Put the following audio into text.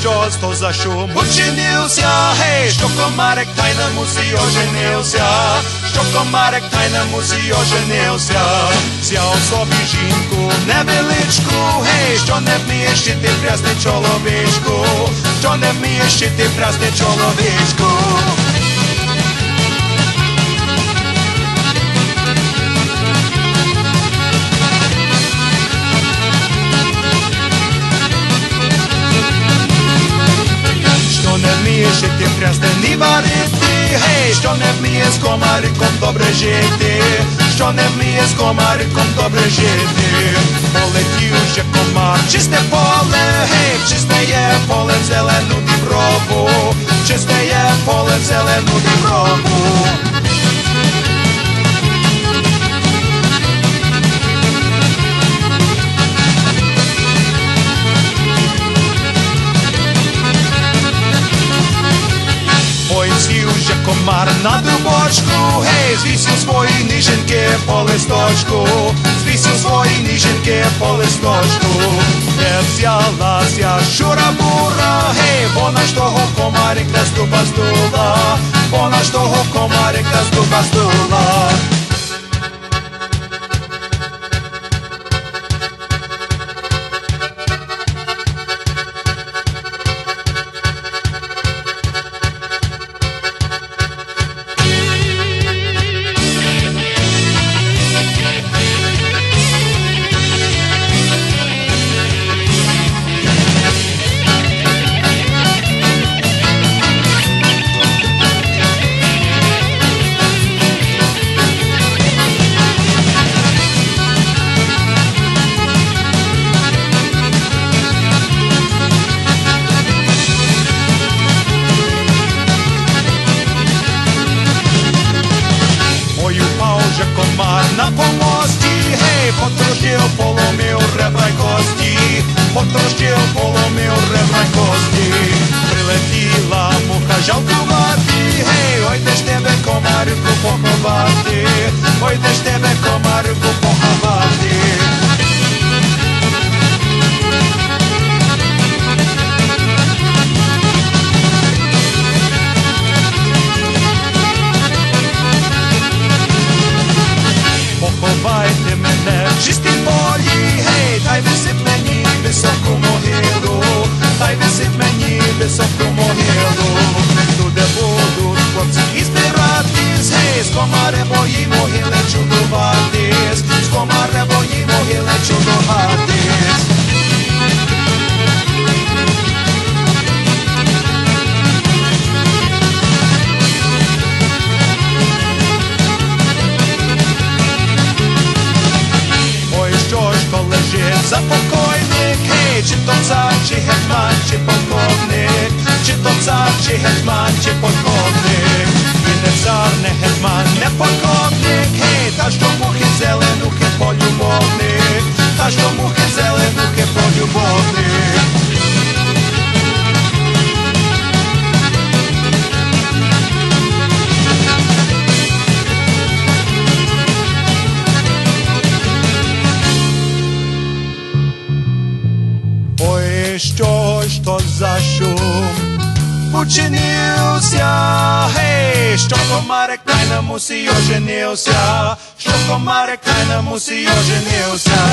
що то за шум учинився, гей, що комарик тайна мусі оженився, що комарик тайна мусі оженився, взяв собі жінку невеличку, гей, що не вміє щити прясне чоловічку, що не вміє щити прясне чоловічку. Що не вміє з комариком добре жити, що не вміє з комариком добре жити, полетів ще комар, чисте поле, гей, чисте є поле в зелену діброву, чисте є поле в зелену діброву. Комар на дубочку, гей, звісив свої ніженьки по листочку, звісив свої ніженьки по листочку, де взялася щура бура, гей, вона ж того комарик та з дуба здула, вона ж того комарик та з дуба. На помості, гей, потрошки поломив ребра й кості, потрошки ополомів ребра й кості, прилетіла муха жалкувати, за покойник, гей, чи то цар, чи гетьман, чи полковник, чи то цар, чи гетьман, чи полковник, і не цар, не гетьман, не полковник, гей, та що мухи зеленухи полюбовник, та що мухи зеленухи полюбовник. šťoj, što za šum Učinil sja, hej, što komarek tajna mu si oženil sja, što komarek tajna mu si oženil sja.